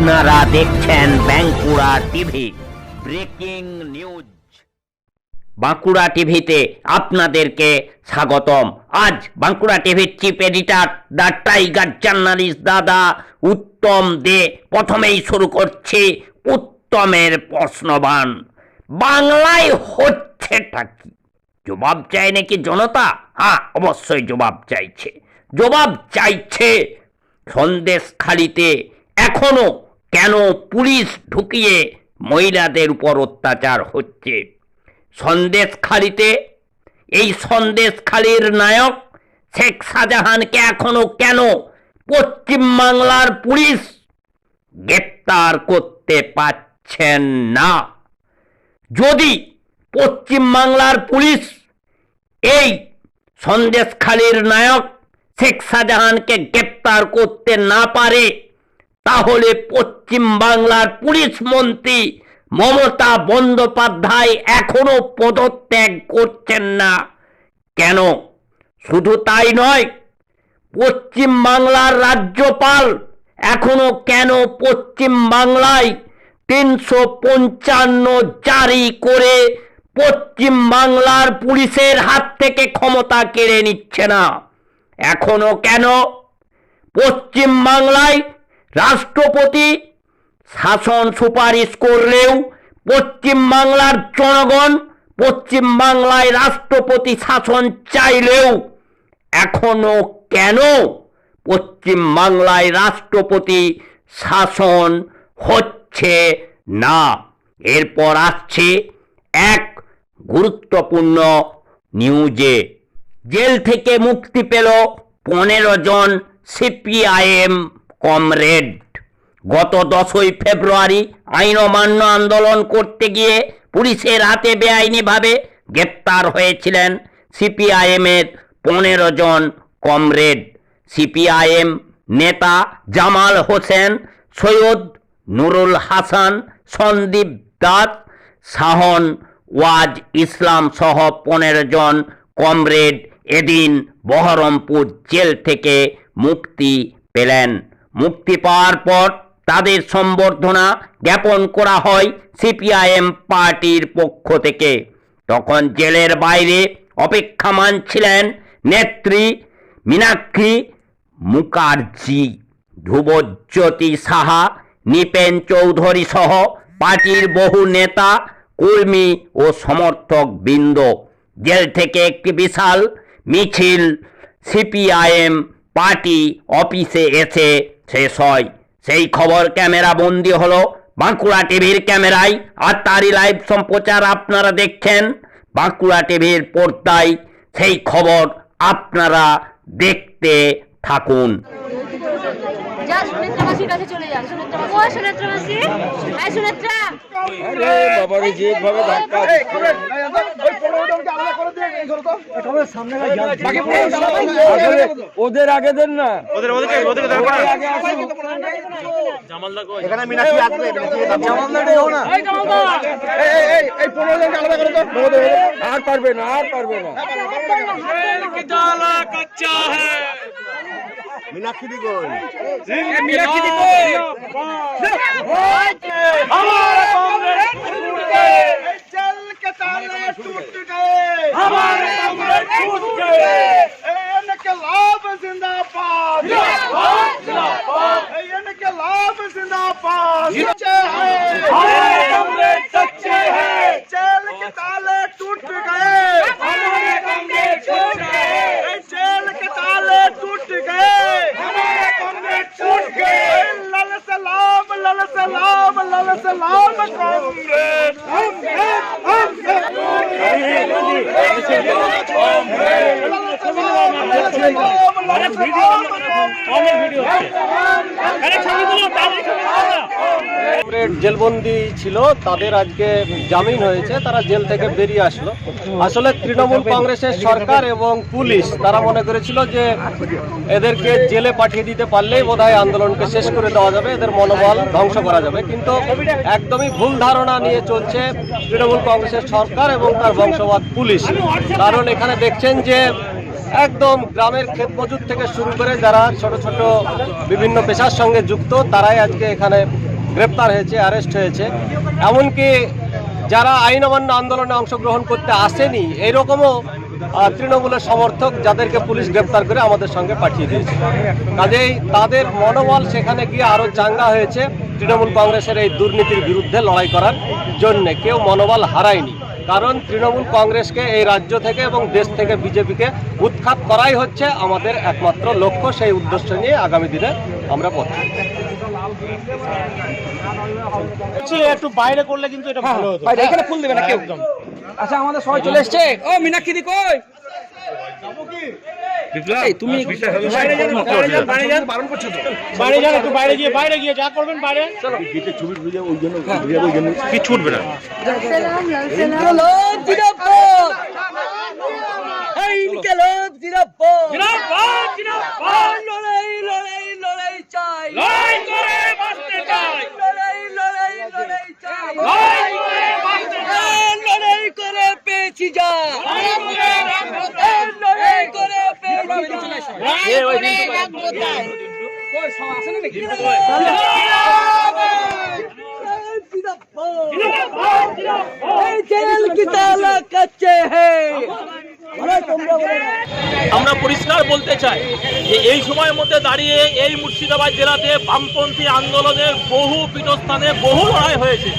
আপনারা দেখছেন Bankura TV, breaking news. Bankura টিভিতে আপনাদেরকে স্বাগতম। আজ বাঁকুড়া টিভির chief editor, the tiger journalist দাদা উত্তম দে প্রথমেই শুরু করছি উত্তমের প্রশ্নবান। বাংলায় হচ্ছেটা কি? জবাব চায় নাকি জনতা? হ্যাঁ অবশ্যই জবাব চাইছে। জবাব চাইছে সন্দেশখালিতে, এখনও কেন পুলিশ ঢুকিয়ে মহিলাদের উপর অত্যাচার হচ্ছে? সন্দেশখালিতে, এই সন্দেশখালির নায়ক শেখ শাহজাহানকে এখনও কেন পশ্চিমবাংলার পুলিশ গ্রেপ্তার করতে পারছেন না? যদি পশ্চিমবাংলার পুলিশ এই সন্দেশখালীর নায়ক শেখ শাহজাহানকে গ্রেপ্তার করতে না পারে তাহলে পশ্চিম বাংলার পুলিশ মন্ত্রী মমতা বন্দ্যোপাধ্যায় এখনও পদত্যাগ করছেন না। কেন? শুধু তাই নয়, পশ্চিম বাংলার রাজ্যপাল এখনও কেন পশ্চিম বাংলায় তিনশো পঞ্চান্ন জারি করে পশ্চিম বাংলার পুলিশের হাত থেকে ক্ষমতা কেড়ে নিচ্ছে না? এখনও কেন? পশ্চিম বাংলায় রাষ্ট্রপতি শাসন সুপারিশ করলেও পশ্চিম বাংলার জনগণ পশ্চিম বাংলায় রাষ্ট্রপতি শাসন চাইলেও এখনও কেন পশ্চিম বাংলায় রাষ্ট্রপতি শাসন হচ্ছে না? এরপর আসছে এক গুরুত্বপূর্ণ নিউজে। জেল থেকে মুক্তি পেল পনেরো জন সিপিআইএম কমরেড। গত দশই ফেব্রুয়ারি আইন অমান্য আন্দোলন করতে গিয়ে পুলিশের হাতে বেআইনিভাবে গ্রেপ্তার হয়েছিলেন সিপিআইএমের পনেরো জন কমরেড। সিপিআইএম নেতা জামাল হোসেন, সৈয়দ নুরুল হাসান, সন্দীপ দাস, শাহন ওয়াজ ইসলাম সহ পনেরো জন কমরেড এদিন বহরমপুর জেল থেকে মুক্তি পেলেন। মুক্তি পাওয়ার পর তাদের সম্বর্ধনা জ্ঞাপন করা হয় সিপিআইএম পার্টির পক্ষ থেকে। তখন জেলের বাইরে অপেক্ষামান ছিলেন নেত্রী মীনাক্ষী মুখার্জি, ধ্রুবজ্যোতি সাহা, নিপেন চৌধুরী সহ পার্টির বহু নেতা, কর্মী ও সমর্থক বৃন্দ জেল থেকে একটি বিশাল মিছিল সিপিআইএম পার্টি অফিসে এসে শেষ হয় সেই খবর ক্যামেরা বন্দি হলো বাঁকুড়া টিভির ক্যামেরায় আর তারই লাইভ সম্প্রচার আপনারা দেখছেন বাঁকুড়া টিভির পর্দায় সেই খবর আপনারা দেখতে থাকুন যেভাবে ধাক্কা ওদের আগে দেন না ওদের ওদের এখানে আসবে না এই, এই, এই, এই পনেরো জনকে আলাদা করে দাও। ওদের, ওদের। আর পারবে না আর পারবে না মিনাক্ষী দি কই हमारे कमरे टूट गए। इनकलाब जिंदाबाद। इनकलाब जिंदाबाद। सच्चे हैं। हमारे कमरे सच्चे हैं। जेल के ताले टूट गए। हमारे कमरे टूट गए। जेल के ताले टूट गए। हमारे कमरे टूट गए। लल सलाम लल सलाम लल सलाम कमरे Thank you. জেলবন্দি ছিল তাদের আজকে জামিন হয়েছে তারা জেল থেকে বেরিয়ে আসলো। আসলে তৃণমূল কংগ্রেসের সরকার এবং পুলিশ তারা মনে করেছিল যে এদেরকে জেলে পাঠিয়ে দিতে পারলেই বোধহয় আন্দোলনকে শেষ করে দেওয়া যাবে এদের মনোবল ধ্বংস করা যাবে। কিন্তু একদমই ভুল ধারণা নিয়ে চলছে তৃণমূল কংগ্রেসের সরকার এবং তার বংশবাদ পুলিশ। কারণ এখানে দেখছেন যে একদম গ্রামের ক্ষেত মজুর থেকে শুরু করে যারা ছোট ছোট বিভিন্ন পেশার সঙ্গে যুক্ত তারাই আজকে এখানে গ্রেপ্তার হয়েছে অ্যারেস্ট হয়েছে। এমনকি যারা আইন অমান্য আন্দোলনে অংশগ্রহণ করতে আসেনি এরকমও আহ, তৃণমূলের সমর্থক যাদেরকে পুলিশ গ্রেপ্তার করে আমাদের সঙ্গে পাঠিয়ে দিয়েছে। কাজেই তাদের মনোবল সেখানে গিয়ে আরও চাঙ্গা হয়েছে। তৃণমূল কংগ্রেসের এই দুর্নীতির বিরুদ্ধে লড়াই করার জন্যে কেউ মনোবল হারায়নি। কারণ তৃণমূল কংগ্রেসকে এই রাজ্য থেকে এবং দেশ থেকে বিজেপিকে উৎখাত করাই হচ্ছে আমাদের একমাত্র লক্ষ্য, সেই উদ্দেশ্য নিয়ে আগামী দিনে আমরা পথ। একটু বাইরে করলে কিন্তু এটা ভালো হতো এখানে ফুল দেবে না কেউ আচ্ছা আমাদের সবাই চলে এসছে ও মীনাক্ষী দি কই তুমি বাইরে যান, বাইরে যান, বাইরে যান। বারণ করছ তো বাইরে যান একটু বাইরে গিয়ে বাইরে গিয়ে যা করবেন বাইরে ছুটবে না জিন্দাবাদ, জিন্দাবাদ। লড়াই করে বাঁচতে চাই। লড়াই করে বাঁচতে চাই। জিন্দাবাদ, জিন্দাবাদ। আমরা পরিষ্কার বলতে চাই যে এই সময়ের মধ্যে দাঁড়িয়ে এই মুর্শিদাবাদ জেলাতে বামপন্থী আন্দোলনের বহু পীঠস্থানে বহু লড়াই হয়েছে।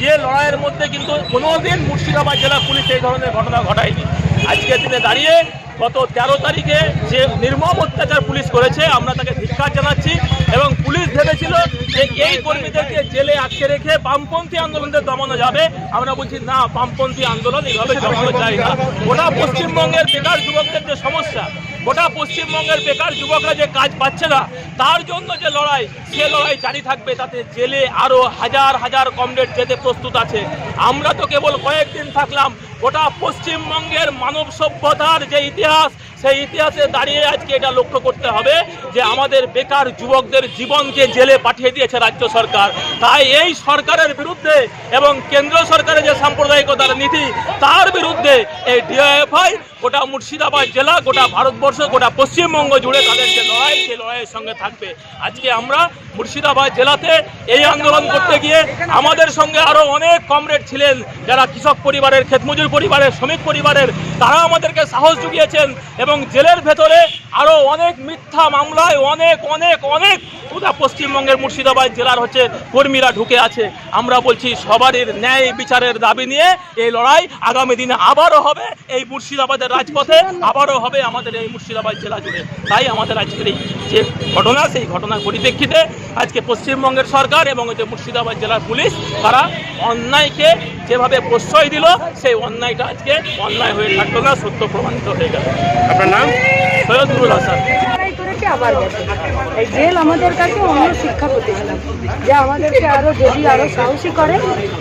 যে লড়াইয়ের মধ্যে কিন্তু কোনোদিন মুর্শিদাবাদ জেলা পুলিশ এই ধরনের ঘটনা ঘটায়নি। আজকের দিনে দাঁড়িয়ে গত তেরো তারিখে যে নির্মম অত্যাচার পুলিশ করেছে, আমরা তাকে ধিক্ষার জানাচ্ছি এবং পুলিশ ভেবেছিল যে এই কর্মীদেরকে জেলে আটকে রেখে বামপন্থী আন্দোলনদের দমানো যাবে। আমরা বলছি, না, বামপন্থী আন্দোলন এইভাবে দমানো যায় না। ওটা পশ্চিমবঙ্গের বেকার যুবকদের যে সমস্যা গোটা পশ্চিমবঙ্গের বেকার যুবকরা যে কাজ পাচ্ছে না, তার জন্য যে লড়াই, সে লড়াই জারি থাকবে, তাতে জেলে আরও হাজার হাজার কমরেড যেতে প্রস্তুত আছে। আমরা তো কেবল কয়েকদিন থাকলাম, গোটা পশ্চিমবঙ্গের মানব সভ্যতার যে ইতিহাস সেই ইতিহাসে দাঁড়িয়ে আজকে এটা লক্ষ্য করতে হবে যে আমাদের বেকার যুবকদের জীবনকে জেলে পাঠিয়ে দিয়েছে রাজ্য সরকার, তাই এই সরকারের বিরুদ্ধে এবং কেন্দ্র সরকারের যে সাম্প্রদায়িকতার নীতি, তার বিরুদ্ধে এই ডিআইএফআই গোটা মুর্শিদাবাদ জেলা, গোটা ভারতবর্ষ, গোটা পশ্চিমবঙ্গ জুড়ে তাদের যে লড়াই, সেই লড়াইয়ের সঙ্গে থাকবে। আজকে আমরা মুর্শিদাবাদ জেলাতে এই আন্দোলন করতে গিয়ে আমাদের সঙ্গে আরও অনেক কমরেড ছিলেন যারা কৃষক পরিবারের, ক্ষেতমজুর পরিবারের, শ্রমিক পরিবারের, তারা আমাদেরকে সাহস জুগিয়েছেন এবং জেলের ভেতরে আরও অনেক মিথ্যা মামলায় অনেক অনেক অনেক গোটা পশ্চিমবঙ্গের মুর্শিদাবাদ জেলার হচ্ছে কর্মীরা ঢুকে আছে। আমরা বলছি সবারই ন্যায় বিচারের দাবি নিয়ে এই লড়াই আগামী দিনে আবারও হবে। এই মুর্শিদাবাদের রাজপথে আবারও হবে আমাদের এই মুর্শিদাবাদ জেলা জুড়ে। তাই আমাদের আজকের এই যে ঘটনা, সেই ঘটনার পরিপ্রেক্ষিতে আজকে পশ্চিমবঙ্গের সরকার এবং যে মুর্শিদাবাদ জেলার পুলিশ, তারা অন্যায়কে যেভাবে প্রশ্রয় দিল, সেই অন্যায়টা আজকে অন্যায় হয়ে থাকল না, সত্য প্রমাণিত হয়ে গেল। আপনার নাম? সৈয়দ নুরুল হাসান আবার এই জেল আমাদের কাছে অন্য শিক্ষা প্রতিষ্ঠান। যে আমাদেরকে আরও যদি আরও সাহসী করে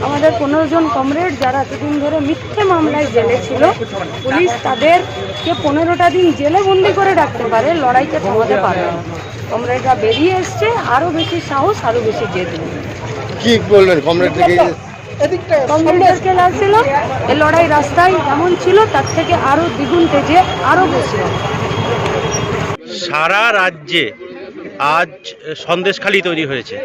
আমাদের পনেরো জন কমরেড যারা এতদিন ধরে মিথ্যে মামলায় জেলে ছিল পুলিশ তাদেরকে পনেরোটা দিন জেলে বন্দি করে রাখতে পারে লড়াইকে থামাতে পারে না। কমরেডরা বেরিয়ে এসছে আরও বেশি সাহস আরও বেশি জেদ। কি বলবেন কমরেড থেকে লাগছিল এই লড়াই রাস্তায় এমন ছিল তার থেকে আরও দ্বিগুণ তেজে আরও বেশি। সারা রাজ্যে আজ সন্দেশখালি তৈরি হয়েছে।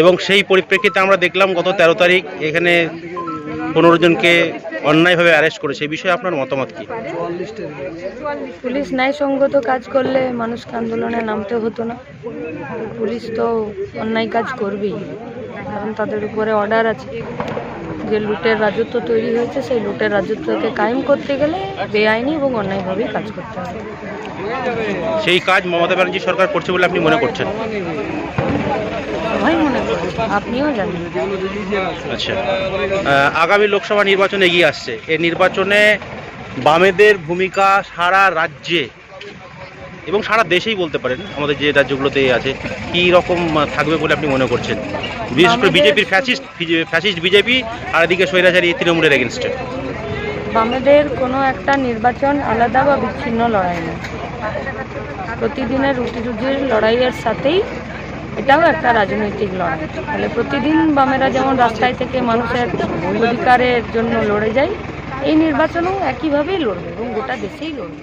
এবং সেই পরিপ্রেক্ষিতে আমরা দেখলাম গত তেরো তারিখ এখানে পনেরো জনকে অন্যায়ভাবে অ্যারেস্ট করেছে। এই বিষয়ে আপনার মতামত কি? পুলিশ ন্যায়সঙ্গত কাজ করলে মানুষকে আন্দোলনে নামতে হতো না। পুলিশ তো অন্যায় কাজ করবেই। কারণ তাদের উপরে অর্ডার আছে। যে লুটের রাজত্ব তৈরি হয়েছে সেই লুটের রাজত্বকে কায়েম করতে গেলে বেআইনি এবং অন্যায়ভাবেই কাজ করতে হবে। সেই কাজ মমতা ব্যানার্জি সরকার করছে বলে আপনি মনে করছেন? সবাই মনে করে আপনিও জানেন। আচ্ছা। আগামী লোকসভা নির্বাচন এগিয়ে আসছে। এই নির্বাচনে বামেদের ভূমিকা সারা রাজ্যে এবং সারা দেশেই বলতে পারেন আমাদের যে রাজ্যগুলোতে আছে কী রকম থাকবে বলে আপনি মনে করছেন? বিশেষ করে বিজেপির ফ্যাসিস্ট ফ্যাসিস্ট বিজেপি আর এদিকে স্বৈরাচারী তৃণমূলের এগেনস্টে বামেদের কোনো একটা নির্বাচন আলাদা বা বিচ্ছিন্ন লড়াই না। প্রতিদিনের রুটি রুজির লড়াইয়ের সাথেই এটাও একটা রাজনৈতিক লড়াই। তাহলে প্রতিদিন বামেরা যেমন রাস্তায় থেকে মানুষের অধিকারের জন্য লড়ে যায় এই নির্বাচনও একইভাবেই লড়বে এবং গোটা দেশেই লড়বে।